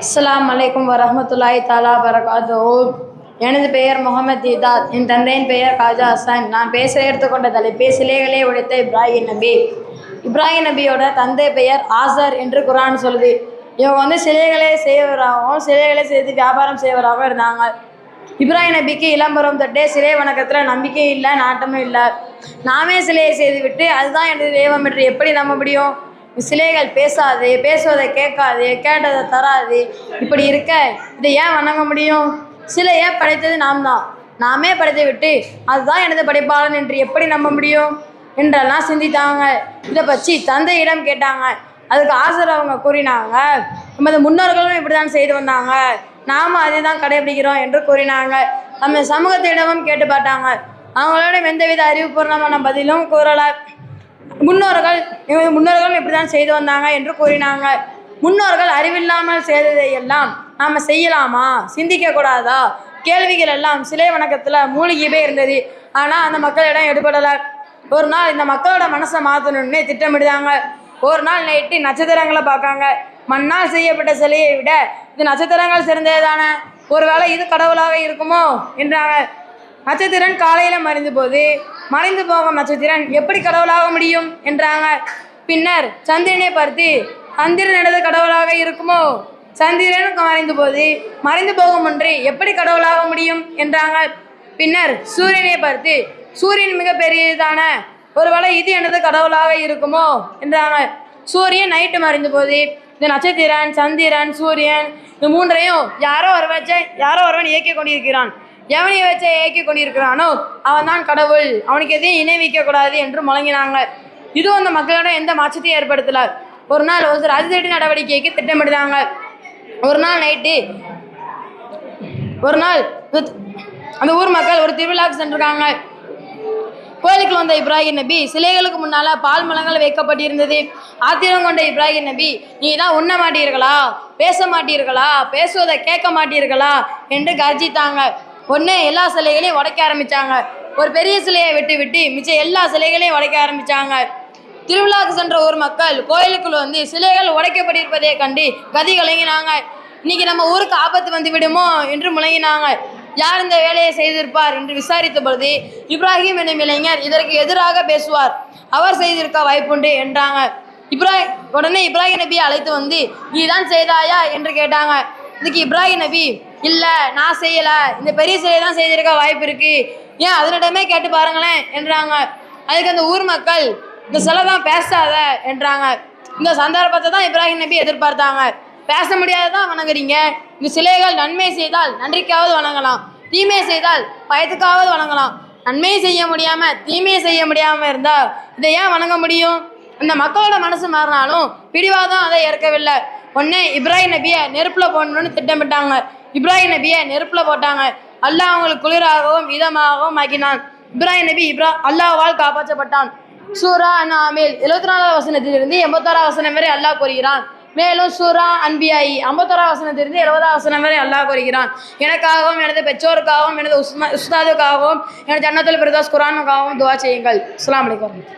அஸ்லாம் அலைக்கும் வரஹ்மத்துல்லாஹி தாலா வரகாத்து எனது பெயர் முகமது இதாத். என் தந்தையின் பெயர் காஜா ஹசன் நான் பேச எடுத்துக்கொண்ட தலைப்பே சிலைகளே உடைத்த இப்ராஹிம் நபி. இப்ராஹிம் நபியோட தந்தை பெயர் ஆசர் என்று குரான் சொல்லுது. இவங்க வந்து சிலைகளே செய்வராகவும் சிலைகளை செய்து வியாபாரம் செய்வராகவும் இருந்தாங்க. இப்ராஹிம் நபிக்கு இளம்பரம் தொட்டே சிலை வணக்கத்தில் நம்பிக்கை இல்லை நாட்டமும் இல்லை. நாமே சிலையை செய்துவிட்டு அதுதான் எனது தெய்வம் என்று எப்படி நம்ப முடியும்? சிலைகள் பேசாது பேசுவதை கேட்காது கேட்டதை தராது. இப்படி இருக்க இதை ஏன் வணங்க முடியும்? சிலையை படைத்தது நாம் தான்? நாமே படைத்து விட்டு அதுதான் எனது படைப்பாளன் என்று எப்படி நம்ப முடியும்? என்றெல்லாம் சிந்தித்தாங்க. இதை பற்றி தந்தையிடம் கேட்டாங்க. அதுக்கு ஆசிரியர் அவங்க கூறினாங்க நமது முன்னோர்களும் இப்படி தான் செய்து வந்தாங்க. நாம அதை தான் கடைபிடிக்கிறோம் என்று கூறினாங்க. நம்ம சமூகத்திடமும் கேட்டு பார்த்தாங்க. அவங்களோட எந்தவித அறிவுபூர்வமான பதிலும் கூறலை. முன்னோர்கள் முன்னோர்கள் முன்னோர்களும் இப்படி தான் செய்து வந்தாங்க என்று கூறினாங்க. முன்னோர்கள் அறிவில்லாமல் செய்ததை எல்லாம் நாம் செய்யலாமா? சிந்திக்க கூடாதா? கேள்விகள் எல்லாம் சிலை வணக்கத்தில் மூழ்கியவே இருந்தது. ஆனால் அந்த மக்களிடம் எடுபடலை. ஒரு நாள் இந்த மக்களோட மனசை மாற்றணும்னு திட்டமிடுதாங்க. ஒரு நாள் நைட்டு நட்சத்திரங்களை பார்க்காங்க. மண்ணால் செய்யப்பட்ட சிலையை விட இது நட்சத்திரங்கள் சிறந்தது தானே ஒருவேளை இது கடவுளாக இருக்குமோ? என்றாங்க. நட்சத்திரன் காலையில் மறைந்த போது மறைந்து போகும் நட்சத்திரன் எப்படி கடவுளாக முடியும் என்றாங்க. பின்னர் சந்திரனை பார்த்து சந்திரன் எனது கடவுளாக இருக்குமோ? சந்திரன் மறைந்த போது மறைந்து போகும் ஒன்று எப்படி கடவுளாக முடியும்? என்றாங்க. பின்னர் சூரியனை பார்த்து சூரியன் மிக பெரியதான ஒருவேளை இது எனது கடவுளாக இருக்குமோ? என்றாங்க. சூரியன் நைட்டு மறைந்த போது இந்த நட்சத்திரன் சந்திரன் சூரியன் இந்த மூன்றையும் யாரோ ஒரு யாரோ ஒருவன் இயக்கிக் கொண்டிருக்கிறான். எவனை வச்ச இயக்கிக் கொண்டிருக்கிறானோ அவன் தான் கடவுள். அவனுக்கு எதையும் இணைவிக்க கூடாது என்று முழங்கினாங்க. இதுவும் அந்த மக்களோட எந்த மாற்றத்தையும் ஏற்படுத்தல. ஒரு நாள் ஒரு அதிரடி நடவடிக்கைக்கு திட்டமிடுறாங்க. ஒரு நாள் நைட்டு ஒரு நாள் அந்த ஊர் மக்கள் ஒரு திருவிழாவுக்கு சென்றிருக்காங்க. கோயிலுக்கு வந்த இப்ராஹிம் நபி சிலைகளுக்கு முன்னால பால் மலங்கள் வைக்கப்பட்டிருந்தது. ஆத்திரம் கொண்ட இப்ராஹிம் நபி நீ தான் உண்ண மாட்டீர்களா? பேச மாட்டீர்களா? பேசுவதை கேட்க மாட்டீர்களா? என்று கர்ஜித்தாங்க. ஒன்று எல்லா சிலைகளையும் உடைக்க ஆரம்பித்தாங்க ஒரு பெரிய சிலையை விட்டு விட்டு மிச்சம் எல்லா சிலைகளையும் உடைக்க ஆரம்பித்தாங்க திருவிழாவுக்கு சென்ற ஊர் மக்கள் கோயிலுக்குள் வந்து சிலைகள் உடைக்கப்பட்டிருப்பதை கண்டு கதி கலங்கினாங்க. இன்னைக்கு நம்ம ஊருக்கு ஆபத்து வந்து விடுமோ என்று முழங்கினாங்க. யார் இந்த வேலையை செய்திருப்பார் என்று விசாரித்த பொழுது இப்ராஹிம் எனும் இளைஞர் இதற்கு எதிராக பேசுவார். அவர் செய்திருக்க வாய்ப்புண்டு என்றாங்க. இப்ராஹிம் உடனே இப்ராஹிம் நபியை அழைத்து வந்து நீ தான் செய்தாயா? என்று கேட்டாங்க. இதுக்கு இப்ராஹிம் நபி இல்லை நான் செய்யலை. இந்த பெரிய சிலையை தான் செய்திருக்க வாய்ப்பு இருக்கு. ஏன் அதனிடமே கேட்டு பாருங்களேன் என்றாங்க. அதுக்கு அந்த ஊர் மக்கள் இந்த சிலை தான் பேசாத என்றாங்க. இந்த சந்தர்ப்பத்தை தான் இப்ராஹிம் நபி எதிர்பார்த்தாங்க. பேச முடியாததான் வணங்குறீங்க. இந்த சிலைகள் நன்மை செய்தால் நன்றிக்காவது வணங்கலாம். தீமை செய்தால் பயத்துக்காவது வணங்கலாம். நன்மை செய்ய முடியாம தீமையை செய்ய முடியாம இருந்தா இதை ஏன் வணங்க முடியும்? இந்த மக்களோட மனசு மாறினாலும் பிடிவாதம் அதை ஏற்கவில்லை. ஒன்று இப்ராஹிம் நபியை நெருப்பில் போடணும்னு திட்டமிட்டாங்க. இப்ராஹிம் நபியை நெருப்பில் போட்டாங்க. அல்லாஹ் அவங்களுக்கு குளிராகவும் இதமாகவும் ஆக்கினான். இப்ராஹிம் நபி இப்ரா அல்லாஹ்வால் காப்பாற்றப்பட்டான். சூரா அனாமில் எழுபத்தி நாலாவது வசனத்திலிருந்து எண்பத்தோரா வசனம் வரை அல்லாஹ் கூறுகிறான். மேலும் சூரா அன்பியாயி ஐம்பத்தோரா வசனத்திலிருந்து எழுபதாவது வசனம் வரை அல்லாஹ் கூறுகிறான். எனக்காகவும் எனது பெற்றோருக்காகவும் எனது உஸ்மா உஸ்தாதுக்காகவும் எனது ஜன்னத்துல் பிரதாஸ் குரானுக்காகவும் துவா செய்யுங்கள். அஸ்லாம் வலைக்கம்